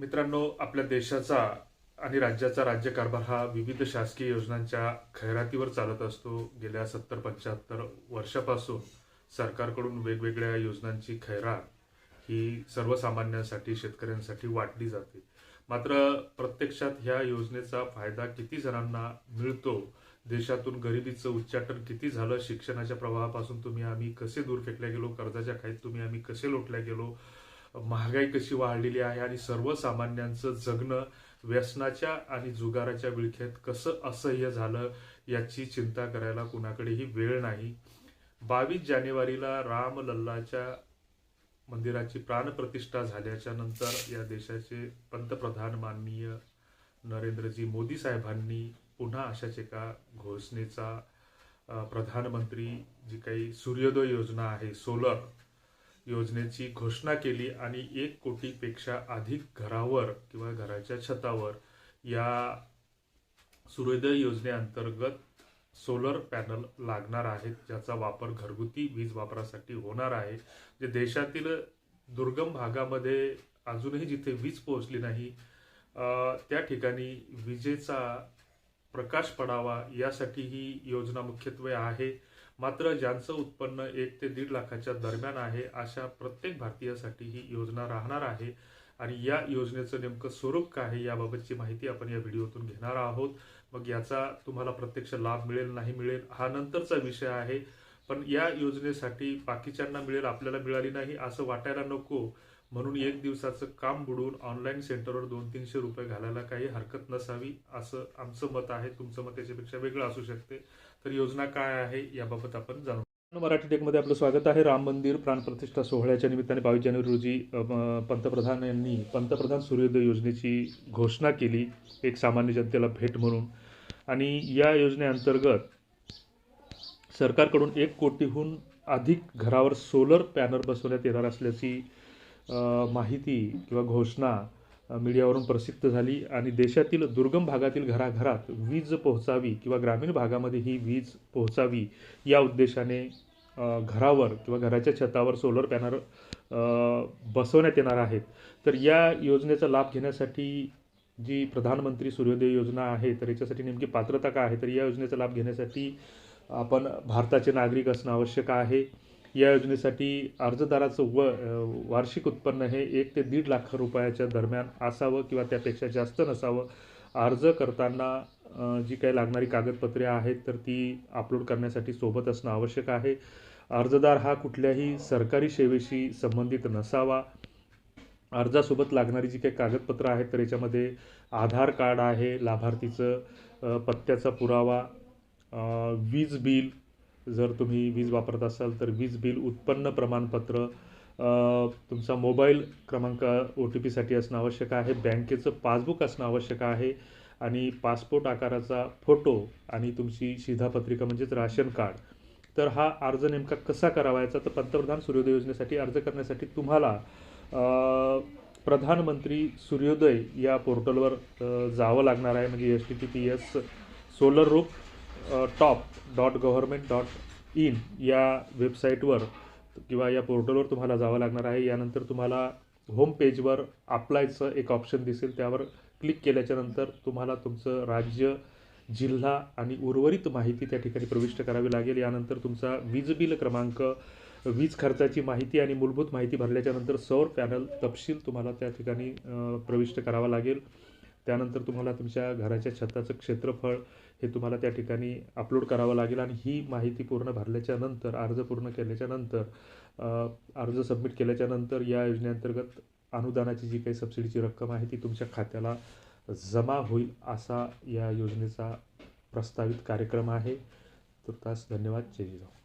मित्रांनो आपल्या देशाचा आणि राज्याचा राज्यकारभार हा विविध शासकीय योजनांच्या खैरातीवर चालत असतो. गेल्या सत्तर पंच्याहत्तर वर्षापासून सरकारकडून वेगवेगळ्या योजनांची खैरात ही सर्वसामान्यांसाठी शेतकऱ्यांसाठी वाटली जाते. मात्र प्रत्यक्षात ह्या योजनेचा फायदा किती जणांना मिळतो? देशातून गरिबीचं उच्चाटन किती झालं? शिक्षणाच्या प्रवाहापासून तुम्ही आम्ही कसे दूर फेकल्या गेलो? कर्जाच्या खाईत तुम्ही आम्ही कसे लोटल्या गेलो? महागाई कशी वाढलेली आहे आणि सर्वसामान्यांचं जगणं व्यसनाच्या आणि जुगाराच्या विळख्यात कसं असह्य झालं याची चिंता करायला कुणाकडेही वेळ नाही. बावीस जानेवारीला रामलल्लाच्या मंदिराची प्राणप्रतिष्ठा झाल्याच्यानंतर या देशाचे पंतप्रधान माननीय नरेंद्रजी मोदी साहेबांनी पुन्हा अशाच एका घोषणेचा प्रधानमंत्री जी काही सूर्योदय योजना आहे सोलर योजनेची घोषणा केली आणि एक कोटीपेक्षा अधिक घरावर किंवा घराच्या छतावर या सूर्योदय योजनेअंतर्गत सोलर पॅनल लागणार आहेत ज्याचा वापर घरगुती वीज वापरासाठी होणार आहे. जे देशातील दुर्गम भागामध्ये अजूनही जिथे वीज पोहोचली नाही त्या ठिकाणी विजेचा प्रकाश पडावा यासाठी ही योजना मुख्यत्वे आहे. मात्र ज्यांचं उत्पन्न एक ते दीड लाखाच्या दरम्यान आहे अशा प्रत्येक भारतीयासाठी ही योजना राहणार आहे. आणि या योजनेचं नेमकं स्वरूप काय आहे याबाबतची माहिती आपण या व्हिडिओतून घेणार आहोत. मग याचा तुम्हाला प्रत्यक्ष लाभ मिळेल नाही मिळेल हा नंतरचा विषय आहे. पण या योजनेसाठी बाकीच्यांना मिळेल आपल्याला मिळाली नाही असं वाटायला नको. म्हणून एक दिवसाचं काम बुडून ऑनलाईन सेंटरवर दोन तीनशे रुपये घालायला काही हरकत नसावी असं आमचं मत आहे. तुमचं मत त्याच्यापेक्षा वेगळं असू शकते. तर योजना काय आहे याबाबत आपण जाणून मराठी टेकमध्ये आपलं स्वागत आहे. राम मंदिर प्राणप्रतिष्ठा सोहळ्याच्या निमित्ताने बावीस जानेवारी रोजी पंतप्रधान यांनी पंतप्रधान सूर्योदय योजनेची घोषणा केली एक सामान्य जनतेला भेट म्हणून. आणि या योजनेअंतर्गत सरकारकडून एक कोटीहून अधिक घरावर सोलर पॅनल बसवण्यात येणार असल्याची माहिती किंवा घोषणा मीडियावरून प्रसिद्ध झाली आणि देशातील दुर्गम भागातील घराघरात वीज पोहोचावी किंवा ग्रामीण भागामध्ये ही वीज पोहोचावी या उद्देशाने घरावर किंवा घराच्या छतावर सोलर पॅनल बसवण्यात येणार आहेत. तर या योजनेचा लाभ घेण्यासाठी जी प्रधानमंत्री सूर्योदय योजना आहे तर याच्यासाठी नेमकी पात्रता काय आहे? तर या योजनेचा लाभ घेण्यासाठी आपण भारताचे नागरिक असणं आवश्यक आहे. या योजनेसाठी अर्जदाराचं व वार्षिक उत्पन्न हे एक ते दीड लाख रुपयाच्या दरम्यान असावं किंवा त्यापेक्षा जास्त नसावं. अर्ज करताना जी काही लागणारी कागदपत्रे आहेत तर ती अपलोड करण्यासाठी सोबत असणं आवश्यक आहे. अर्जदार हा कुठल्याही सरकारी सेवेशी संबंधित नसावा. अर्जासोबत लागणारी जी काही कागदपत्रं आहेत तर याच्यामध्ये आधार कार्ड आहे लाभार्थीचं पत्त्याचा पुरावा वीज बिल जर तुम्ही वीज वापरत असाल तर वीज बिल उत्पन्न प्रमाणपत्र तुमचा मोबाईल क्रमांक ओ टी पीसाठी असणं आवश्यक आहे बँकेचं पासबुक असणं आवश्यक आहे आणि पासपोर्ट आकाराचा फोटो आणि तुमची शिधापत्रिका म्हणजेच राशन कार्ड. तर हा अर्ज नेमका कसा करावायचा? तर पंतप्रधान सूर्योदय योजनेसाठी अर्ज करण्यासाठी तुम्हाला प्रधानमंत्री सूर्योदय या पोर्टलवर जावं लागणार आहे म्हणजे H T P P S solar roof top dot government dot in या वेबसाईटवर किंवा या पोर्टलवर तुम्हाला जावं लागणार आहे. यानंतर तुम्हाला होम पेजवर अप्लायचं एक ऑप्शन दिसेल. त्यावर क्लिक केल्याच्यानंतर तुम्हाला तुमचं राज्य जिल्हा आणि उर्वरित माहिती त्या ठिकाणी प्रविष्ट करावी लागेल. यानंतर तुमचा वीज बिल क्रमांक वीज खर्चाची माहिती आणि मूलभूत माहिती भरल्याच्यानंतर सौर पॅनल तपशील तुम्हाला त्या ठिकाणी प्रविष्ट करावा लागेल. त्यानंतर तुम्हाला तुमच्या घराच्या छताचं क्षेत्रफळ हे तुम्हाला त्या ठिकाणी अपलोड करावं लागेल आणि ही माहिती पूर्ण भरल्याच्या नंतर अर्ज पूर्ण केल्याच्यानंतर अर्ज सबमिट केल्याच्यानंतर या योजनेअंतर्गत अनुदानाची जी काही सबसिडीची रक्कम आहे ती तुमच्या खात्याला जमा होईल असा या योजनेचा प्रस्तावित कार्यक्रम आहे. तुर्तास धन्यवाद. जय जाऊ